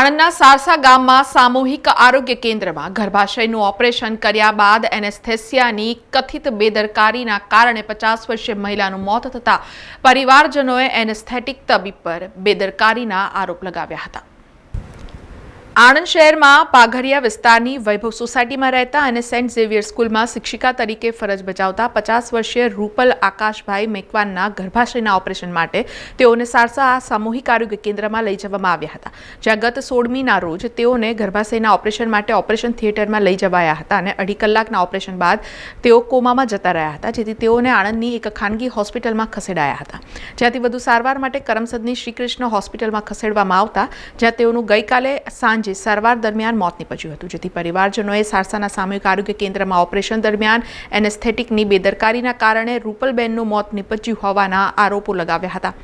આણંદના સારસા ગામમાં સામૂહિક આરોગ્ય કેન્દ્રમાં ગર્ભાશયનું ઓપરેશન કર્યા બાદ એનેસ્થેસિયાની કથિત બેદરકારીના કારણે પચાસ વર્ષીય મહિલાનું મોત થતાં પરિવારજનોએ એનેસ્થેટિક તબીબ પર બેદરકારીના આરોપ લગાવ્યા હતા. આણંદ શહેરમાં પાઘરિયા વિસ્તારની વૈભવ સોસાયટીમાં રહેતા અને સેન્ટ ઝેવિયર સ્કૂલમાં શિક્ષિકા તરીકે ફરજ બજાવતા પચાસ વર્ષીય રૂપલ આકાશભાઈ મેકવાનના ગર્ભાશયના ઓપરેશન માટે તેઓને સારસા સામૂહિક આરોગ્ય કેન્દ્રમાં લઈ જવામાં આવ્યા હતા. જ્યાં ગત સોળમીના રોજ તેઓને ગર્ભાશયના ઓપરેશન માટે ઓપરેશન થિયેટરમાં લઈ જવાયા હતા અને અઢી કલાકના ઓપરેશન બાદ તેઓ કોમામાં જતા રહ્યા હતા, જેથી તેઓને આણંદની એક ખાનગી હોસ્પિટલમાં ખસેડાયા હતા. જ્યાંથી વધુ સારવાર માટે કરમસદની શ્રીકૃષ્ણ હોસ્પિટલમાં ખસેડવામાં આવતા, જ્યાં તેઓનું ગઈકાલે સાંજે સારવાર દરમિયાન મોત નીપજ્યું હતું, જેથી પરિવારજનોએ સારસાના સામૂહિક આરોગ્ય કેન્દ્રમાં ઓપરેશન દરમિયાન એનેસ્થેટિકની બેદરકારીના કારણે રૂપલબેનનું મોત નીપજ્યું હોવાના આરોપો લગાવ્યા હતા.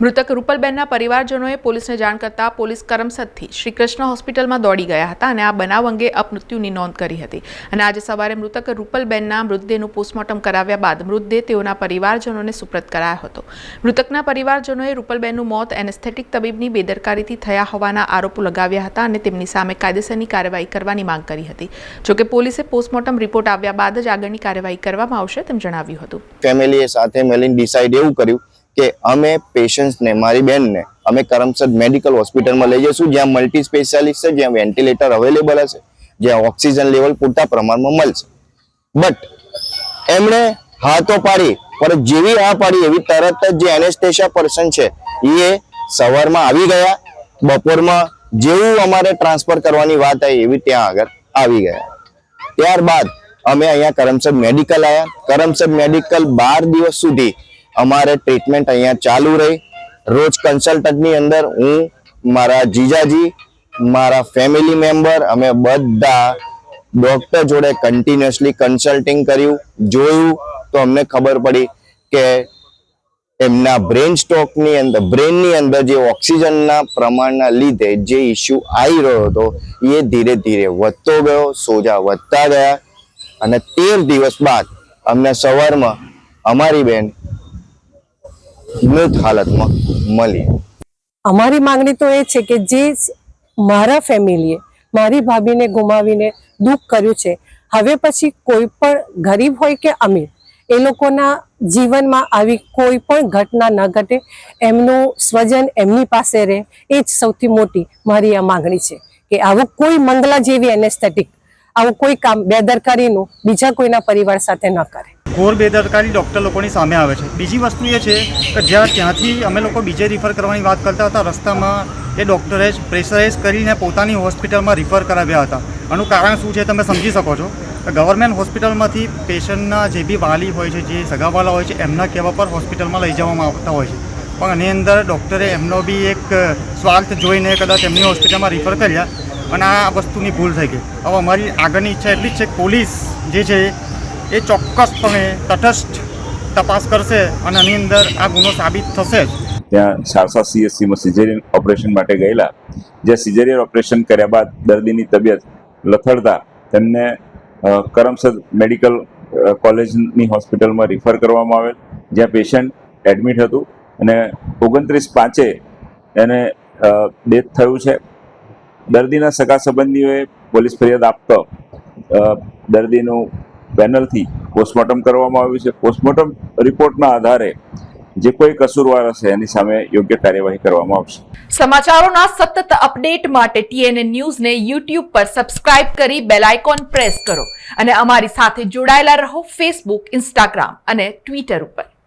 મૃતક રૂપલબેનના પરિવારજનોએ પોલીસને જાણ કરતા પોલીસ કરમસદથી શ્રી હોસ્પિટલમાં દોડી ગયા હતા અને આ બનાવ અંગે અપમૃત્યુની નોંધ કરી હતી. અને આજે સવારે મૃતક રૂપલબેનના મૃતદેહનું પોસ્ટમોર્ટમ કરાવ્યા બાદ મૃતદેહ તેઓના પરિવારજનોને સુપ્રત કરાયો હતો. મૃતકના પરિવારજનોએ રૂપલબેનનું મોત એનેસ્થેટિક તબીબની બેદરકારીથી થયા હોવાના આરોપો લગાવ્યા હતા અને તેમની સામે કાયદેસરની કાર્યવાહી કરવાની માંગ કરી હતી. જોકે પોલીસે પોસ્ટમોર્ટમ રિપોર્ટ આવ્યા બાદ જ આગળની કાર્યવાહી કરવામાં આવશે તેમ જણાવ્યું હતું. ફેમિલીએ સાથે મળીને ડિસાઇડ એવું કર્યું કે અમે પેશન્ટ્સને મારી બેનને, અમે કરમસદ મેડિકલ હોસ્પિટલમાં લઈ જઈશું, જ્યાં મલ્ટી સ્પેશિયાલિસ્ટ છે, જ્યાં વેન્ટિલેટર અવેલેબલ હશે, જ્યાં ઓક્સિજન લેવલ પૂરતા પ્રમાણમાં મળશે. બટ એમણે હા પાડી, પણ જેવી હા પાડી એવી તરત જ જે એનેસ્થેશિયા પર્સન છે એ સવારમાં આવી ગયા, બપોરમાં જેવું અમારે ટ્રાન્સફર કરવાની વાત આવી, એવી ત્યાં આગળ આવી ગયા. ત્યારબાદ અમે અહીંયા કરમસદ મેડિકલ આવ્યા કરમસદ મેડિકલ બાર દિવસ સુધી અમારે ટ્રીટમેન્ટ અહીંયા ચાલુ રહી. રોજ કન્સલ્ટન્ટની અંદર હું, મારા જીજાજી, મારા ફેમિલી મેમ્બર અમે બધા ડોક્ટર જોડે કન્ટિન્યુઅસલી કન્સલ્ટિંગ કર્યું, જોયું, તો અમને ખબર પડી કે એમના બ્રેન સ્ટોકની અંદર બ્રેનની અંદર જે ઓક્સિજનના પ્રમાણના લીધે જે ઇસ્યુ આવી રહ્યો હતો, એ ધીરે ધીરે વધતો ગયો, સોજા વધતા ગયા. અને તેર દિવસ બાદ અમને સવારમાં અમારી બેન મૃત હાલતમાં મળી. અમારી માંગણી તો એ છે કે જે મારા ફેમિલીએ, મારી ભાભીને ગુમાવીને દુઃખ કર્યું છે, હવે પછી કોઈ પણ ગરીબ હોય કે અમીર, એ લોકોના જીવનમાં આવી કોઈ પણ ઘટના ન ઘટે, એમનું સ્વજન એમની પાસે રહે, એ જ સૌથી મોટી મારી આ માંગણી છે કે આવું કોઈ મંગલા જેવી એનેસ્થેટિક આવું કોઈ કામ બેદરકારીનું બીજા કોઈના પરિવાર સાથે ન કરે. ઘોર બેદરકારી ડૉક્ટર લોકોની સામે આવે છે. બીજી વસ્તુ એ છે કે જ્યાં ત્યાંથી અમે લોકો બીજે રિફર કરવાની વાત કરતા હતા, રસ્તામાં એ ડૉક્ટરે જ પ્રેશરાઇઝ કરીને પોતાની હોસ્પિટલમાં રિફર કરાવ્યા હતા. આનું કારણ શું છે તમે સમજી શકો છો? ગવર્મેન્ટ હોસ્પિટલમાંથી પેશન્ટના જે બી વાલી હોય છે, જે સગાવાલા હોય છે, એમના કહેવા પર હોસ્પિટલમાં લઈ જવામાં આવતા હોય છે. પણ એની અંદર ડૉક્ટરે એમનો બી એક સ્વાર્થ જોઈને કદાચ એમની હોસ્પિટલમાં રિફર કર્યા અને આ વસ્તુની ભૂલ થઈ ગઈ. હવે અમારી આગળની ઈચ્છા એટલી જ છે પોલીસ જે છે એ ચોક્કસપણે તટસ્થ તપાસ કરશે અને આની અંદર આ ગુનો સાબિત થશે જ. ત્યાં સારસા સીએસસીમાં સિઝેરિયન ઓપરેશન માટે ગયેલા. જે સિઝેરિયન ઓપરેશન કર્યા બાદ દર્દીની તબિયત લથડતા તેમને કરમસદ મેડિકલ કોલેજની હોસ્પિટલમાં રિફર કરવામાં આવેલ, જ્યાં પેશન્ટ એડમિટ હતું અને ઓગણત્રીસ પાંચે એને ડેથ થયું છે. દર્દીના સગા સંબંધીઓએ પોલીસ ફરિયાદ આપતો દર્દીનું પેનલથી પોસ્ટમોર્ટમ કરવામાં આવ્યું છે. પોસ્ટમોર્ટમ રિપોર્ટના આધારે જે કોઈ કસૂરવાર હશે એની સામે યોગ્ય કાર્યવાહી કરવામાં આવશે. સમાચારોના સતત અપડેટ માટે ટીએનએ ન્યૂઝને યુટ્યુબ પર સબસ્ક્રાઇબ કરી બેલ આઇકોન પ્રેસ કરો અને અમારી સાથે જોડાયેલા રહો ફેસબુક ઇન્સ્ટાગ્રામ અને ટ્વિટર ઉપર.